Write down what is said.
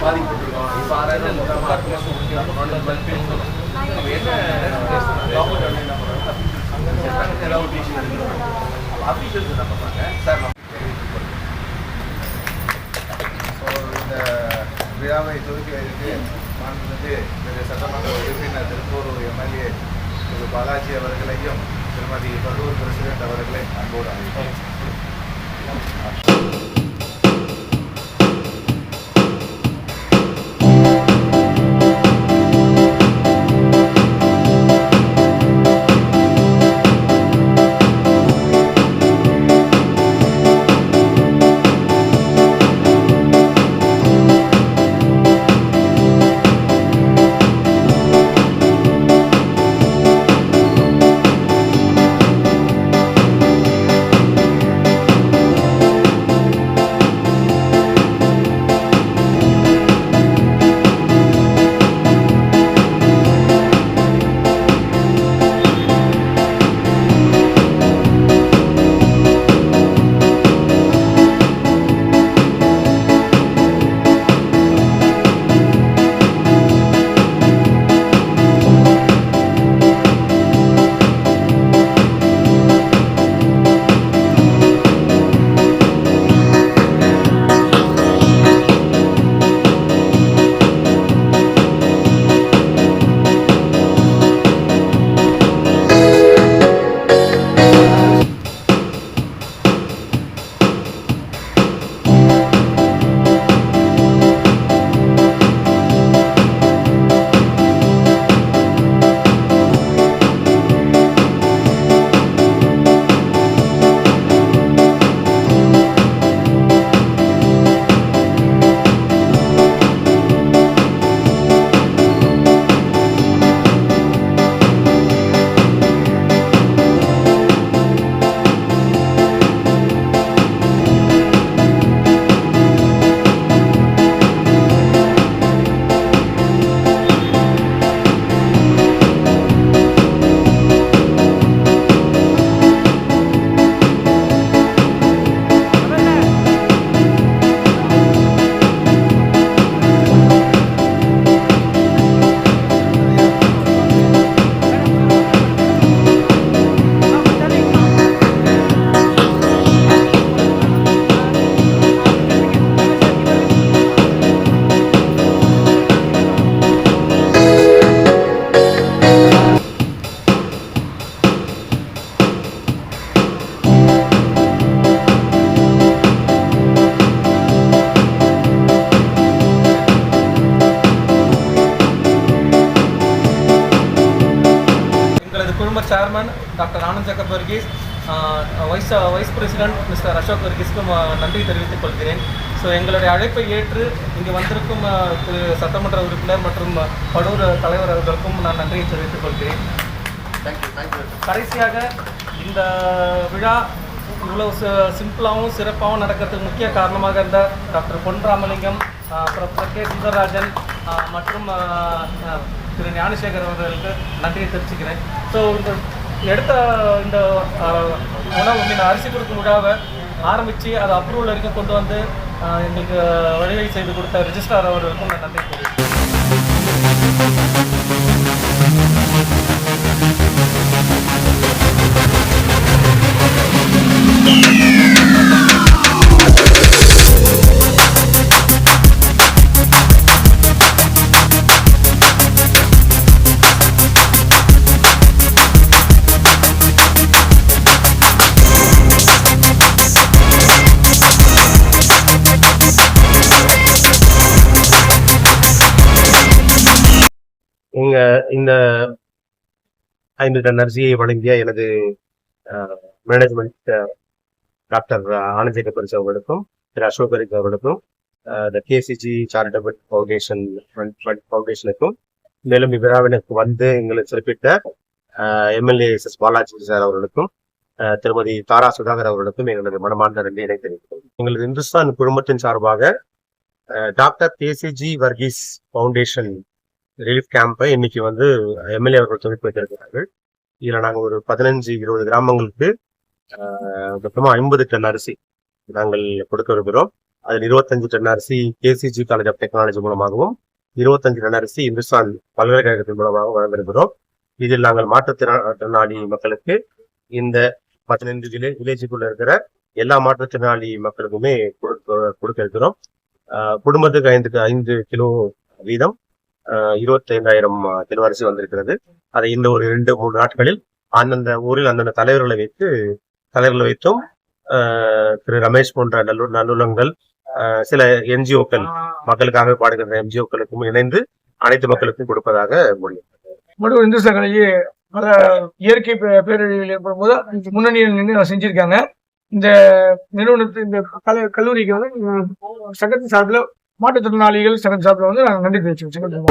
பாதிக்கப்பட்டிருக்கோம் இப்போ ஆறாயிரம் பத்து இந்த விழாவை துவக்கி வைத்து மாண்புமிகு சட்டமன்ற திருப்பூர் எம்எல்ஏ பாலாஜி அவர்களையும் திருமதி பல்லூர் பிரசிடென்ட் அவர்களை அன்போடு அறிவிப்போம் chairman doctor Anand Jacob Varghese vice vice president mister Ashok வர்கீஸ்க்கும் நன்றி தெரிவித்துக் கொள்கிறேன். ஸோ எங்களுடைய அழைப்பை ஏற்று இங்கு வந்திருக்கும் திரு சட்டமன்ற உறுப்பினர் மற்றும் படூர் தலைவர் அவர்களுக்கும் நான் நன்றியை தெரிவித்துக் கொள்கிறேன். கடைசியாக இந்த விழா இவ்வளவு சி- சிம்பிளாகவும் சிறப்பாகவும் நடக்கிறதுக்கு முக்கிய காரணமாக இருந்த டாக்டர் பொன் ராமலிங்கம் ப்ரொஃபசர் கே சுந்தரராஜன் மற்றும் திரு ஞானசேகர் அவர்களுக்கு நன்றியை தெரிவிச்சுக்கிறேன். ஸோ இந்த எடுத்த இந்த உணவு இந்த அரிசி கொடுக்கும் விழாவை ஆரம்பித்து அதை அப்ரூவல் வரைக்கும் கொண்டு வந்து எங்களுக்கு வழிவகை செய்து கொடுத்த ரிஜிஸ்ட்ரார் அவர்களுக்கும் நான் நன்றி தெரிவிக்கிறேன். இங்க ஐந்து டன் அரிசியை வழங்கிய எனது மேனேஜ்மெண்ட் டாக்டர் ஆனந்தேக பரிசு அவர்களுக்கும் திரு அசோக் பரிசு அவர்களுக்கும் த கேசிஜி சாரிட்டபிள் ஃபவுண்டேஷன் ஃபவுண்டேஷனுக்கும் மேலும் இவ்விழாவினுக்கு வந்து எங்களை குறிப்பிட்ட MLA S S Balaji sir அவர்களுக்கும் திருமதி தாரா சுதாகர் அவர்களுக்கும் எங்களது மனமார்ந்த நன்றியினை தெரிவிக்கிறோம் எங்களது இந்துஸ்தான் குழுமத்தின் சார்பாக doctor K C G Varghese foundation relief கேம்பை இன்னைக்கு வந்து எம்எல்ஏ அவர்கள் துவக்கி வைத்திருக்கிறார்கள். இதில் நாங்கள் ஒரு பதினஞ்சு இருபது கிராமங்களுக்கு ஆஹ், ஐம்பது டன் அரிசி நாங்கள் கொடுக்க விரும்புகிறோம். அதில் இருபத்தஞ்சு டன் அரிசி கேசிஜி காலேஜ் ஆஃப் டெக்னாலஜி மூலமாகவும் இருபத்தஞ்சு டன் அரிசி இந்துஸ்தான் பல்கலைக்கழகத்தின் மூலமாகவும் வழங்க விரும்புகிறோம். இதில் நாங்கள் மாற்றுத்திறனாளி மக்களுக்கு இந்த பதினைந்து வில்லே வில்லேஜுக்குள்ள இருக்கிற எல்லா மாற்றுத்திறனாளி மக்களுக்குமே கொடுக்க இருக்கிறோம். குடும்பத்துக்கு ஐந்து ஐந்து கிலோ வீதம் இருபத்தி ஐந்தாயிரம் கிலோ வந்திருக்கிறது. அதை இந்த ஒரு இரண்டு மூணு நாட்களில் அந்தந்த ஊரில் அந்தந்த தலைவர்களை வைத்து தலைவர்களை வைத்தும் திரு ரமேஷ் போன்ற நல்லு நல்லுள்ளங்கள் சில என்ஜிஓக்கள் மக்களுக்காக பாடுகின்ற என்ஜிஓக்களுக்கும் இணைந்து அனைத்து மக்களுக்கும் கொடுப்பதாக முடியும். மற்றும் இந்து பல இயற்கை பே- பேரழிவுகள் ஏற்படும் போது முன்னணியில் நின்று செஞ்சிருக்காங்க. இந்த நிறுவனத்து இந்த கல கல்லூரிக்கு வந்து சங்கத்தின் சார்பில் மாற்றுத்திறனாளிகள் சரண் சார்பில் வந்து நாங்கள் நன்றி தெரிவிச்சுக்கிறோம்.